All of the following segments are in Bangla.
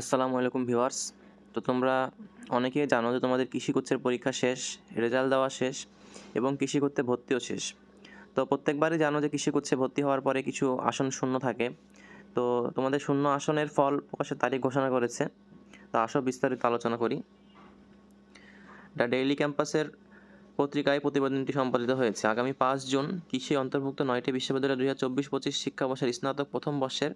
আসসালামু আলাইকুম ভিউয়ার্স। তো তোমরা অনেকেই জানো যে তোমাদের কৃষিগুচ্ছের পরীক্ষা শেষ, রেজাল্ট দেওয়া শেষ এবং কৃষি করতে ভর্তিও শেষ। তো প্রত্যেকবারই জানো যে কৃষিগুচ্ছে ভর্তি হওয়ার পরে কিছু আসন শূন্য থাকে। তো তোমাদের শূন্য আসনের ফল প্রকাশের তারিখ ঘোষণা করেছে। তো আসো বিস্তারিত আলোচনা করি। দ্য ডেইলি ক্যাম্পাসের পত্রিকায় প্রতিবেদনটি সম্পাদিত হয়েছে। আগামী পাঁচ জুন কৃষি অন্তর্ভুক্ত নয়টি বিশ্ববিদ্যালয় দুই হাজার চব্বিশ পঁচিশ শিক্ষাবর্ষের স্নাতক প্রথম বর্ষের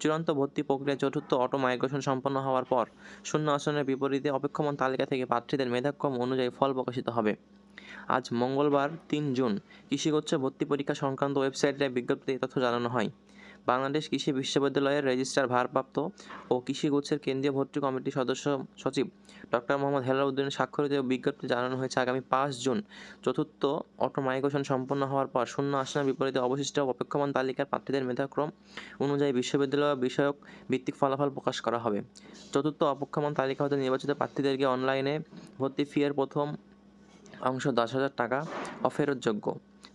চূড়ান্ত ভর্তি প্রক্রিয়া চতুর্থ অটো মাইগ্রেশন সম্পন্ন হওয়ার পর শূন্য আসনের বিপরীতে অপেক্ষমান তালিকা থেকে প্রার্থীদের মেধাক্রম অনুযায়ী ফল প্রকাশিত হবে। আজ মঙ্গলবার, তিন জুন, কৃষিগোচ্ছ ভর্তি পরীক্ষা সংক্রান্ত ওয়েবসাইটে বিজ্ঞপ্তিতে তথ্য জানানো হয়। বাংলাদেশ কৃষি বিশ্ববিদ্যালয়ের রেজিস্ট্রার ভারপ্রাপ্ত ও কৃষিগুচ্ছের কেন্দ্রীয় ভর্তি কমিটির সদস্য সচিব ডক্টর মোহাম্মদ হেলাল উদ্দিনের স্বাক্ষরিত বিজ্ঞপ্তি জানানো হয়েছে আগামী পাঁচ জুন। চতুর্থ অটোমাইগ্রেশন সম্পন্ন হওয়ার পর শূন্য আসনের বিপরীতে অবশিষ্ট অপেক্ষমান তালিকার প্রার্থীদের মেধাক্রম অনুযায়ী বিশ্ববিদ্যালয় বিষয়ক ভিত্তিক ফলাফল প্রকাশ করা হবে। চতুর্থ অপেক্ষমান তালিকা হতে নির্বাচিত প্রার্থীদেরকে অনলাইনে ভর্তি ফি এর প্রথম অংশ দশ হাজার টাকা অফেরতযোগ্য।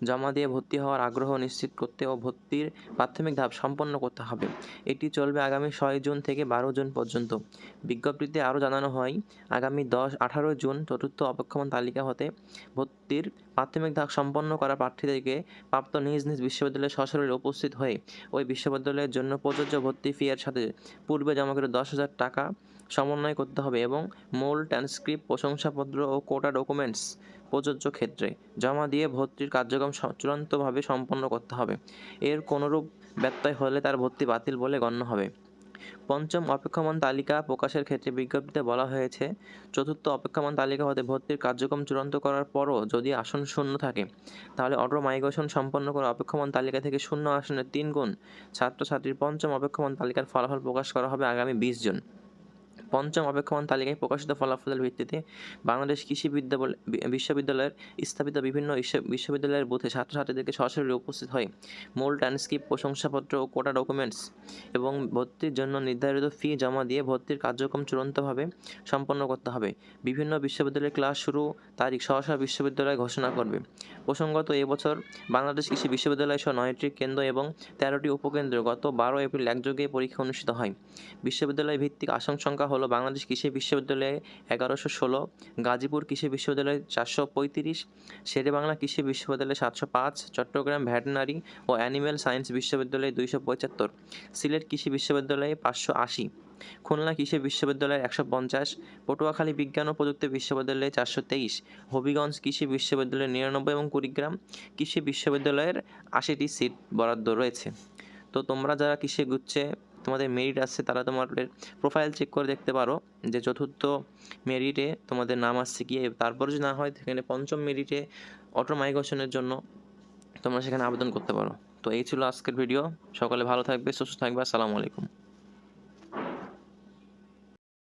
জমা দিয়ে ভর্তি হওয়ার আগ্রহ নিশ্চিত করতে ও ভর্তির প্রাথমিক ধাপ সম্পন্ন করতে হবে। এটি চলবে আগামী ছয় জুন থেকে বারো জুন পর্যন্ত। বিজ্ঞপ্তিতে আরও জানানো হয়, আগামী দশ, আঠারো জুন চতুর্থ অপেক্ষমান তালিকা হতে ভর্তির প্রাথমিক ধাপ সম্পন্ন করা প্রার্থীদেরকে প্রাপ্ত নিজ নিজ বিশ্ববিদ্যালয়ে সশরীরে উপস্থিত হয়ে ওই বিশ্ববিদ্যালয়ের জন্য প্রযোজ্য ভর্তি ফি এর সাথে পূর্বে জমা করে দশ হাজার টাকা সমন্বয় করতে হবে এবং মূল ট্রান্সক্রিপ্ট, প্রশংসাপত্র ও কোটা ডকুমেন্টস প্রযোজ্য ক্ষেত্রে জমা দিয়ে ভর্তির কার্যক্রম চূড়ান্তভাবে সম্পন্ন করতে হবে। এর কোনোরূপ ব্যত্যয় হলে তার ভর্তি বাতিল বলে গণ্য হবে। পঞ্চম অপেক্ষমান তালিকা প্রকাশের ক্ষেত্রে বিজ্ঞপ্তিতে বলা হয়েছে, চতুর্থ অপেক্ষমান তালিকা হতে ভর্তির কার্যক্রম চূড়ান্ত করার পরও যদি আসন শূন্য থাকে, তাহলে অটো মাইগ্রেশন সম্পন্ন করা অপেক্ষমান তালিকা থেকে শূন্য আসনের তিন গুণ ছাত্রছাত্রীর পঞ্চম অপেক্ষমান তালিকার ফলাফল প্রকাশ করা হবে আগামী বিশ জন। পঞ্চম অপেক্ষমান তালিকায় প্রকাশিত ফলাফলের ভিত্তিতে বাংলাদেশ কৃষি বিদ্যাবল- বিশ্ববিদ্যালয়ের স্থাপিত বিভিন্ন বিশ্ব- বিশ্ববিদ্যালয়ের বুথে ছাত্রছাত্রীদেরকে সরাসরি উপস্থিত হয়। মূল ট্রান্সক্রিপ্ট, প্রশংসাপত্র ও কোটা ডকুমেন্টস এবং ভর্তির জন্য নির্ধারিত ফি জমা দিয়ে ভর্তির কার্যক্রম চূড়ান্তভাবে সম্পন্ন করতে হবে। বিভিন্ন বিশ্ববিদ্যালয়ের ক্লাস শুরু তারিখ সহসা বিশ্ববিদ্যালয় ঘোষণা করবে। প্রসঙ্গত এবছর বাংলাদেশ কৃষি বিশ্ববিদ্যালয় সহ নয়টি কেন্দ্র এবং তেরোটি উপকেন্দ্র গত বারো এপ্রিল একযোগে পরীক্ষা অনুষ্ঠিত হয়। বিশ্ববিদ্যালয় ভিত্তিক আসন সংখ্যা হলো বাংলাদেশ কৃষি বিশ্ববিদ্যালয়ে এগারোশো ষোলো, গাজীপুর কৃষি বিশ্ববিদ্যালয়ে চারশো পঁয়ত্রিশ, শেরেবাংলা কৃষি বিশ্ববিদ্যালয়ে সাতশো পাঁচ, চট্টগ্রাম ভেটেনারি ও অ্যানিম্যাল সায়েন্স বিশ্ববিদ্যালয়ে দুইশো পঁচাত্তর, সিলেট কৃষি বিশ্ববিদ্যালয়ে পাঁচশো আশি। খুলনা কৃষি বিশ্ববিদ্যালয়ে একশো পঞ্চাশ, পটুয়াখালী বিজ্ঞান ও প্রযুক্তি বিশ্ববিদ্যালয়ে চারশো তেইশ, হবিগঞ্জ কৃষি বিশ্ববিদ্যালয়ে নিরানব্বই এবং কুড়িগ্রাম কৃষি বিশ্ববিদ্যালয়ের আশিটি সিট বরাদ্দ রয়েছে। তো তোমরা যারা কৃষি গুচ্ছে, তোমাদের মেরিট আসছে তারা তোমাদের প্রোফাইল চেক করে দেখতে পারো যে চতুর্থ মেরিটে তোমাদের নাম আসছে কি। তারপর যদি না হয়, সেখানে পঞ্চম মেরিটে অটো মাইগ্রেশনের জন্য তোমরা সেখানে আবেদন করতে পারো। তো এই ছিল আজকের ভিডিও সকলে ভালো থাকবে, সুস্থ থাকবে। আসসালামু আলাইকুম।